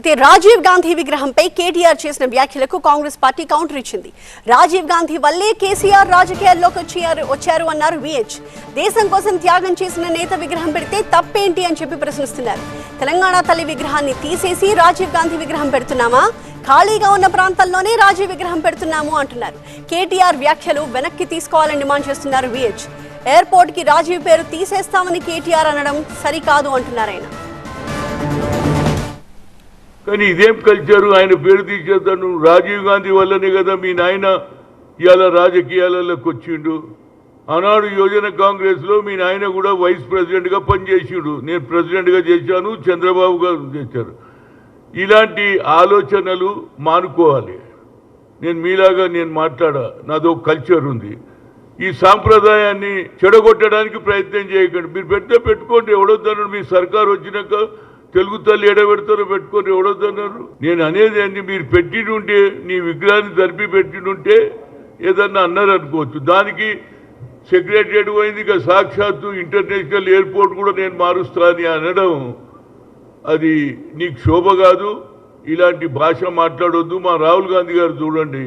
అయితే రాజీవ్ గాంధీ విగ్రహంపై కేటీఆర్ చేసిన వ్యాఖ్యలకు కాంగ్రెస్ పార్టీ కౌంటర్ ఇచ్చింది. రాజీవ్ గాంధీ వల్లే కేసీఆర్ రాజకీయాల్లోకి వచ్చారు వచ్చారు అన్నారు విహెచ్. దేశం కోసం త్యాగం చేసిన నేత విగ్రహం పెడితే తప్పేంటి అని చెప్పి ప్రశ్నిస్తున్నారు. తెలంగాణ తల్లి విగ్రహాన్ని తీసేసి రాజీవ్ గాంధీ విగ్రహం పెడుతున్నామా? ఖాళీగా ఉన్న ప్రాంతాల్లోనే రాజీవ్ విగ్రహం పెడుతున్నాము అంటున్నారు. కేటీఆర్ వ్యాఖ్యలు వెనక్కి తీసుకోవాలని డిమాండ్ చేస్తున్నారు విహెచ్. ఎయిర్పోర్ట్కి రాజీవ్ పేరు తీసేస్తామని కేటీఆర్ అనడం సరికాదు అంటున్నారు ఆయన. కానీ ఇదేం కల్చరు ఆయన పేరు తీసేద్దాను. రాజీవ్ గాంధీ వల్లనే కదా మీ నాయన ఇవాళ రాజకీయాలలోకి వచ్చిండు. ఆనాడు యోజన కాంగ్రెస్లో మీ నాయన కూడా వైస్ ప్రెసిడెంట్గా పనిచేసిండు. నేను ప్రెసిడెంట్గా చేశాను చంద్రబాబు గారు చేశారు. ఇలాంటి ఆలోచనలు మానుకోవాలి. నేను మీలాగా నేను మాట్లాడా నాదో కల్చర్ ఉంది. ఈ సాంప్రదాయాన్ని చెడగొట్టడానికి ప్రయత్నం చేయకండి. మీరు పెడితే పెట్టుకోండి. ఎవడొద్దాను మీ సర్కారు వచ్చినాక తెలుగు తల్లి ఎడబెడతారో పెట్టుకొని ఎవడొద్దన్నారు నేను అనేది అండి మీరు పెట్టినుంటే నీ విగ్రహాన్ని జరిపి పెట్టినుంటే ఏదన్నా అన్నారు అనుకోవచ్చు. దానికి సెక్రటరియట్ పోయింది ఇక సాక్షాత్తు ఇంటర్నేషనల్ ఎయిర్పోర్ట్ కూడా నేను మారుస్తా అని అనడం అది నీకు శోభ కాదు. ఇలాంటి భాష మాట్లాడొద్దు. మా రాహుల్ గాంధీ గారు చూడండి.